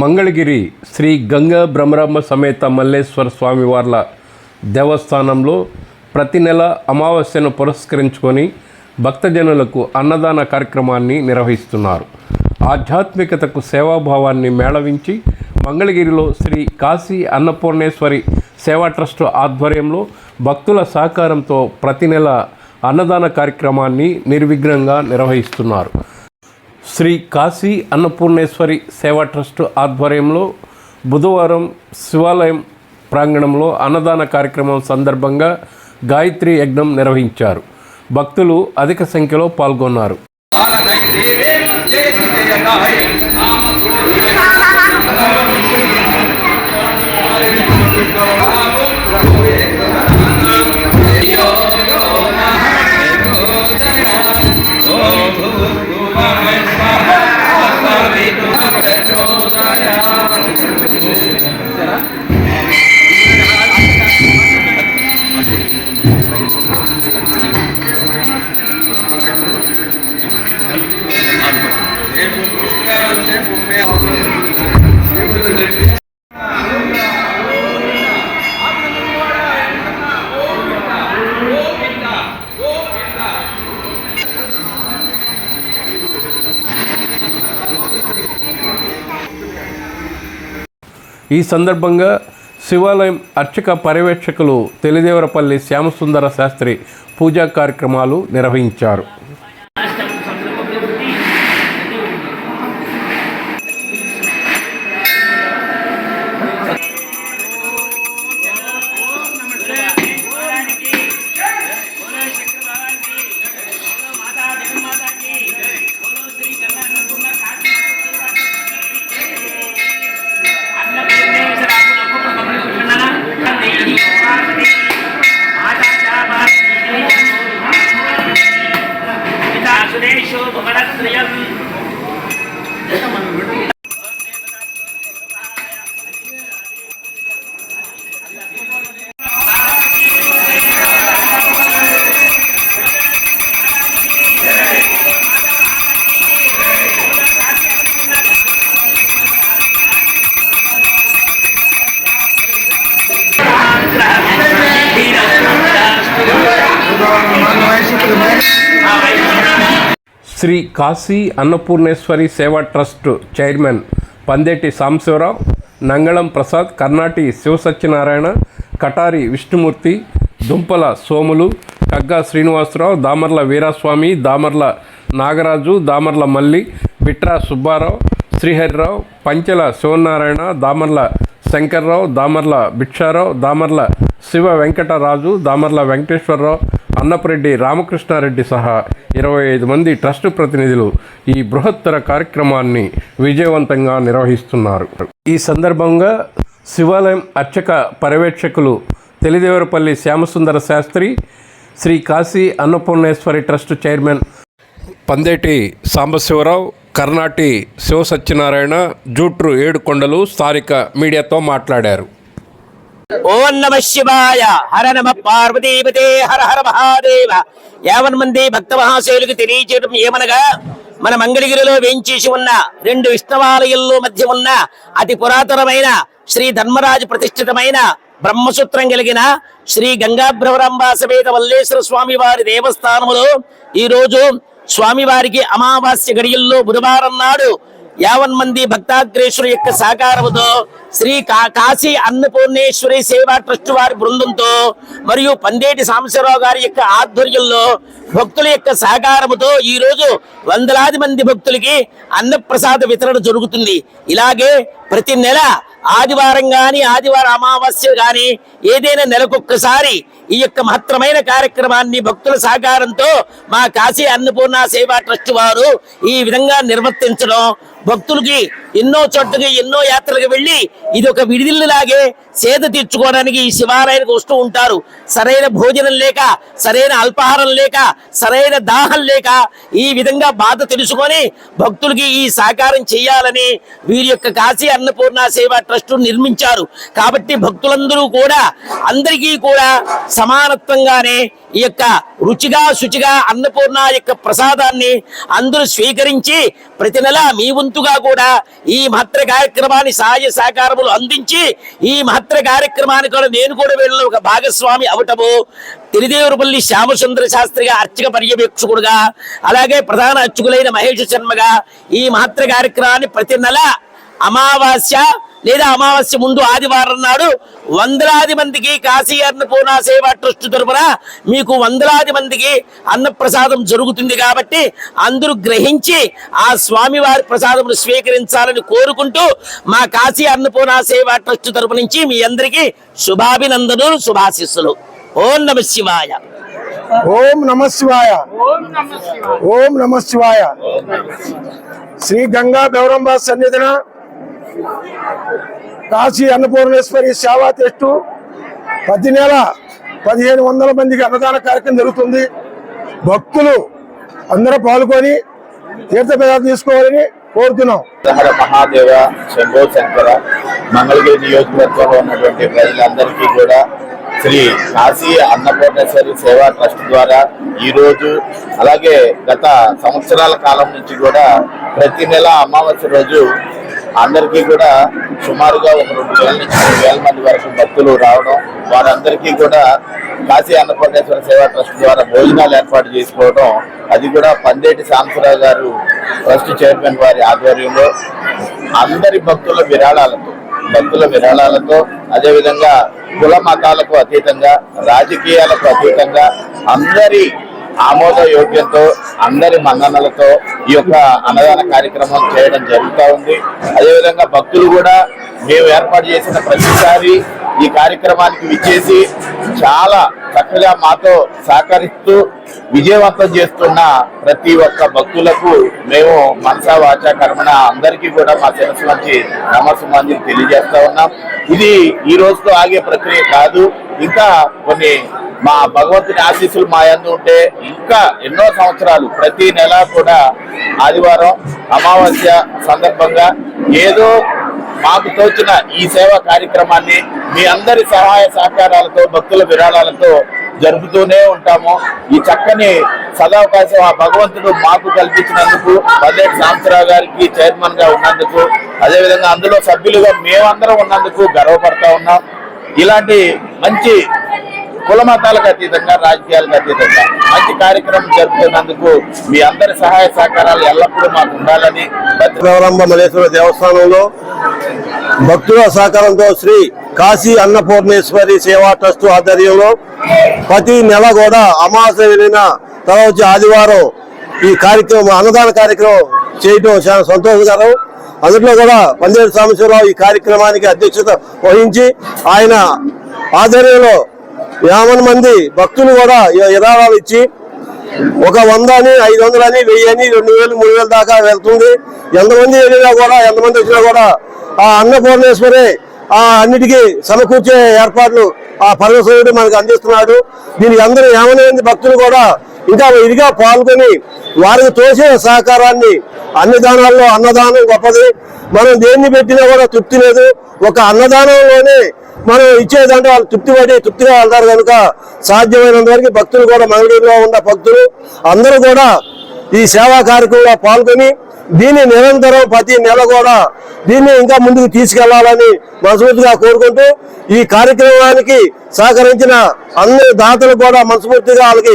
మంగళగిరి శ్రీ గంగా బ్రహ్మరమ్మ సమేత మల్లేశ్వర స్వామివార్ల దేవస్థానంలో ప్రతి నెల అమావాస్యను పురస్కరించుకొని భక్తజనులకు అన్నదాన కార్యక్రమాన్ని నిర్వహిస్తున్నారు. ఆధ్యాత్మికతకు సేవాభావాన్ని మేళవించి మంగళగిరిలో శ్రీ కాశీ అన్నపూర్ణేశ్వరి సేవా ట్రస్ట్ ఆధ్వర్యంలో భక్తుల సహకారంతో ప్రతి నెల అన్నదాన కార్యక్రమాన్ని నిర్విఘ్నంగా నిర్వహిస్తున్నారు. శ్రీ కాశీ అన్నపూర్ణేశ్వరి సేవా ట్రస్ట్ ఆధ్వర్యంలో బుధవారం శివాలయం ప్రాంగణంలో అన్నదాన కార్యక్రమం సందర్భంగా గాయత్రి యజ్ఞం నిర్వహించారు. భక్తులు అధిక సంఖ్యలో పాల్గొన్నారు. ఈ సందర్భంగా శివాలయం అర్చక పర్యవేక్షకులు తెలిదేవరపల్లి శ్యామసుందర శాస్త్రి పూజా కార్యక్రమాలు నిర్వహించారు. శ్రీ కాశీ అన్నపూర్ణేశ్వరి సేవా ట్రస్ట్ చైర్మన్ పందేటి సాంబశివరావు నంగళం ప్రసాద్ కర్ణాటి శివసత్యనారాయణ కటారి విష్ణుమూర్తి దుంపల సోములు కగ్గా శ్రీనివాసరావు దామర్ల వీరాస్వామి దామర్ల నాగరాజు దామర్ల మల్లి బిట్రా సుబ్బారావు శ్రీహరిరావు పంచెల శివనారాయణ దామర్ల శంకర్రావు దామర్ల భిక్షారావు దామర్ల శివ వెంకటరాజు దామర్ల వెంకటేశ్వరరావు అన్నపరెడ్డి రామకృష్ణారెడ్డి సహా ఇరవై ఐదు మంది ట్రస్ట్ ప్రతినిధులు ఈ బృహత్తర కార్యక్రమాన్ని విజయవంతంగా నిర్వహిస్తున్నారు. ఈ సందర్భంగా శివాలయం అర్చక పర్యవేక్షకులు తెలిదేవరపల్లి శ్యామసుందర శాస్త్రి శ్రీ కాశీ అన్నపూర్ణేశ్వరి ట్రస్ట్ చైర్మన్ పందేటి సాంబశివరావు కర్ణాటి శివసత్యనారాయణ జూట్రు ఏడుకొండలు స్థానిక మీడియాతో మాట్లాడారు. ఓం నమ శివాయ. హర నమ పార్వతీపతే హర హర మహాదేవ. యావన్ మంది భక్త మహాశైలుకి తెలియచేయడం ఏమనగా మన మంగళగిరిలో వేంచేసి ఉన్న రెండు విష్ణవాలయంలో మధ్య ఉన్న అతి పురాతనమైన శ్రీ ధర్మరాజు ప్రతిష్ఠితమైన బ్రహ్మసూత్రం కలిగిన శ్రీ గంగాభ్రవరంబా సమేత మల్లేశ్వర స్వామి వారి దేవస్థానములో ఈ రోజు స్వామివారికి అమావాస్య గడియల్లో బుధవారం నాడు యావన్ మంది భక్తాగ్రేశ్వరు యొక్క సహకారముతో శ్రీ కా కాశీ అన్నపూర్ణేశ్వరి సేవా ట్రస్ట్ వారి బృందంతో మరియు పందేటి సాంబశివరావు గారి యొక్క ఆధ్వర్యంలో భక్తుల యొక్క సహకారముతో ఈ రోజు వందలాది మంది భక్తులకి అన్నప్రసాద వితరణ జరుగుతుంది. ఇలాగే ప్రతి నెల ఆదివారం కానీ ఆదివారం అమావాస్య కానీ ఏదైనా నెలకొక్కసారి ఈ యొక్క మహత్తరమైన కార్యక్రమాన్ని భక్తుల సహకారంతో మా కాశీ అన్నపూర్ణ సేవా ట్రస్ట్ వారు ఈ విధంగా నిర్వర్తించడం భక్తులకి ఎన్నో చోట్లకి ఎన్నో యాత్రలకు వెళ్ళి ఇది ఒక విడిదిల్లులాగే సేద తీర్చుకోవడానికి ఈ శివాలయానికి వస్తూ ఉంటారు. సరైన భోజనం లేక సరైన అల్పాహారం లేక సరైన దాహం లేక ఈ విధంగా బాధ తెలుసుకొని భక్తులకి ఈ సహకారం చేయాలని వీరి యొక్క కాశీ అన్నపూర్ణ సేవా ట్రస్ట్ నిర్మించారు. కాబట్టి భక్తులందరూ కూడా అందరికీ కూడా సమానత్వంగానే ఈ యొక్క రుచిగా శుచిగా అన్నపూర్ణ యొక్క ప్రసాదాన్ని అందరూ స్వీకరించి ప్రతి నెల మీ వంతుగా కూడా ఈ మహత్తర కార్యక్రమాన్ని సహాయ సహకారములు అందించి ఈ మహత్తర కార్యక్రమానికి కూడా నేను కూడా వీళ్ళలో ఒక భాగస్వామి అవటము తిరుదేవరపల్లి శ్యామసుందర శాస్త్రిగా అర్చక పర్యవేక్షకుడుగా అలాగే ప్రధాన అర్చకులైన మహేష్ శర్మగా ఈ మహత్తర కార్యక్రమాన్ని ప్రతి నెల అమావాస్య లేదా అమావాస్య ముందు ఆదివారం నాడు వందలాది మందికి కాశీ అన్నపూర్ణ సేవా ట్రస్ట్ తరపున మీకు వందలాది మందికి అన్నప్రసాదం జరుగుతుంది కాబట్టి అందరూ గ్రహించి ఆ స్వామివారి ప్రసాదమును స్వీకరించాలని కోరుకుంటూ మా కాశీ అన్నపూర్ణ సేవా ట్రస్ట్ తరపు నుంచి మీ అందరికీ శుభాభినందనలు శుభాశిస్సులు. ఓం నమ శివాయ. ఓం నమ శివాయ. ఓం నమ శివాయ. శ్రీ గంగా గౌరంబ సన్నిధిన కాశీ అన్నపూర్ణేశ్వరి సేవా టెస్టు ప్రతి నెల పదిహేను వందల మందికి అన్నదాన కార్యక్రమం జరుగుతుంది. భక్తులు అందరూ పాల్గొని తీర్థప్రసాదం తీసుకోవాలని కోరుతున్నాం. హర మహాదేవ శంభో శంకర మంగళగిరి నియోజకవర్గంలో ఉన్నటువంటి ప్రజలందరికీ కూడా శ్రీ కాశీ అన్నపూర్ణేశ్వరి సేవా ట్రస్ట్ ద్వారా ఈ రోజు అలాగే గత సంవత్సరాల కాలం నుంచి కూడా ప్రతి నెల అమావాస్య రోజు అందరికీ కూడా సుమారుగా ఒక రెండు వేల నుంచి మూడు వేల మంది వరకు భక్తులు రావడం వారందరికీ కూడా కాశీ అన్నపూర్ణేశ్వర సేవా ట్రస్ట్ ద్వారా భోజనాలు ఏర్పాటు చేసుకోవడం అది కూడా పందేటి సాంబశివరావు గారు ట్రస్ట్ చైర్మన్ వారి ఆధ్వర్యంలో. అందరి భక్తుల విరాళాలతో భక్తుల విరాళాలతో అదేవిధంగా కుల మతాలకు అతీతంగా రాజకీయాలకు అతీతంగా అందరి ఆమోద యోగ్యంతో అందరి మన్ననలతో ఈ యొక్క అన్నదాన కార్యక్రమం చేయడం జరుగుతూ ఉంది. అదేవిధంగా భక్తులు కూడా మేము ఏర్పాటు చేసిన ప్రతిసారి ఈ కార్యక్రమానికి విచ్చేసి చాలా చక్కగా మాతో సహకరిస్తూ విజయవంతం చేస్తున్న ప్రతి ఒక్క భక్తులకు మేము మనసా వాచ కర్మణ అందరికీ కూడా మా శిరస్సు నుంచి మంది తెలియజేస్తా ఉన్నాం. ఇది ఈ రోజుతో ఆగే ప్రక్రియ కాదు. ఇంకా కొన్ని మా భగవంతుని ఆశీస్సులు మా యందు ఉంటే ఇంకా ఎన్నో సంవత్సరాలు ప్రతి నెల కూడా ఆదివారం అమావాస్య సందర్భంగా ఏదో మాకు తోచిన ఈ సేవా కార్యక్రమాన్ని మీ అందరి సహాయ సహకారాలతో భక్తుల విరాళాలతో జరుపుతూనే ఉంటాము. ఈ చక్కని సదావకాశం ఆ భగవంతుడు మాకు కల్పించినందుకు పదేటి సాంబశివరావు గారికి చైర్మన్గా ఉన్నందుకు అదేవిధంగా అందులో సభ్యులుగా మేమందరం ఉన్నందుకు గర్వపడతా ఉన్నాం. ఇలాంటి మంచి కుల మతాలకు అతీతంగా రాజకీయాలకు అతీతంగా మంచి కార్యక్రమం జరుపుతున్నందుకు మీ అందరి సహాయ సహకారాలు ఎల్లప్పుడూ మాకు ఉండాలని ప్రతి గౌరమ్మ దేవస్థానంలో భక్తుల సహకారంతో శ్రీ కాశీ అన్నపూర్ణేశ్వరి సేవా ట్రస్ట్ ఆధ్వర్యంలో ప్రతి నెల కూడా అమావాస్య వెళ్ళిన తర్వాత ఆదివారం ఈ కార్యక్రమం అన్నదాన కార్యక్రమం చేయటం చాలా సంతోషకరం. అందులో కూడా పందేరు సాంబశివరావు ఈ కార్యక్రమానికి అధ్యక్షత వహించి ఆయన ఆధ్వర్యంలో యాభై మంది భక్తులు కూడా ఇరాళాలు ఇచ్చి ఒక వంద అని ఐదు వందలు అని వెయ్యి అని రెండు వేలు మూడు వేలు దాకా వెళ్తుంది. ఎంతమంది వెళ్ళినా కూడా ఎంతమంది వచ్చినా కూడా ఆ అన్నపూర్ణేశ్వరి ఆ అన్నిటికీ సమకూర్చే ఏర్పాట్లు ఆ పరమేశ్వరుడు మనకు అందిస్తున్నాడు. దీనికి అందరూ ఏమైనా మంది భక్తులు కూడా ఇంకా ఇదిగా పాల్గొని వారికి తోసే సహకారాన్ని అన్ని దానాల్లో అన్నదానం గొప్పది. మనం దేన్ని పెట్టినా కూడా తృప్తి లేదు. ఒక అన్నదానంలోనే మనం ఇచ్చేదంటే వాళ్ళు తృప్తి పడి తృప్తిగా వెళ్తారు కనుక సాధ్యమైనంత వరకు భక్తులు కూడా మంగళగిరిలో ఉన్న భక్తులు అందరూ కూడా ఈ సేవా కార్యక్రమంలో పాల్గొని దీన్ని నిరంతరం ప్రతి నెల కూడా దీన్ని ఇంకా ముందుకు తీసుకెళ్ళాలని మనస్ఫూర్తిగా కోరుకుంటూ ఈ కార్యక్రమానికి సహకరించిన అన్ని దాతలు కూడా మనస్ఫూర్తిగా వాళ్ళకి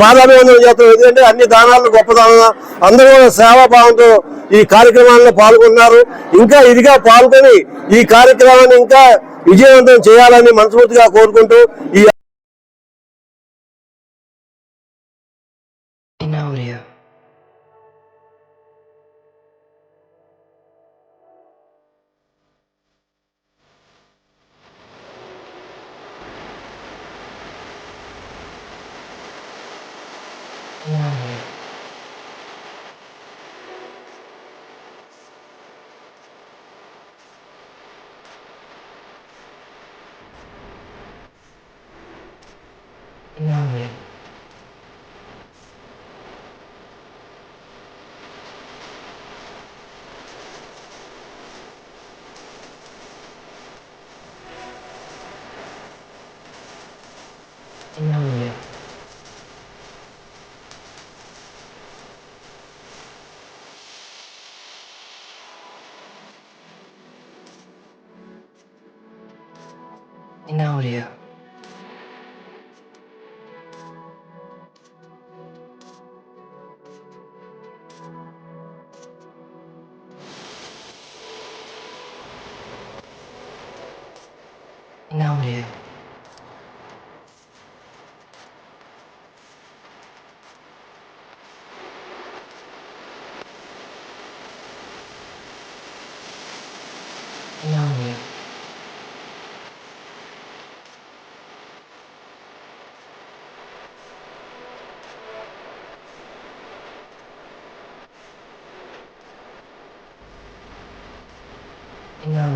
పాదాభివందనం చేస్తారు ఎందుకంటే అన్ని దానాలు గొప్పదాన అందరూ కూడా సేవాభావంతో ఈ కార్యక్రమాల్లో పాల్గొన్నారు. ఇంకా ఇదిగా పాల్గొని ఈ కార్యక్రమాన్ని ఇంకా విజయవంతం చేయాలని మనస్ఫూర్తిగా కోరుకుంటూ ఈ Yeah. Audio. 那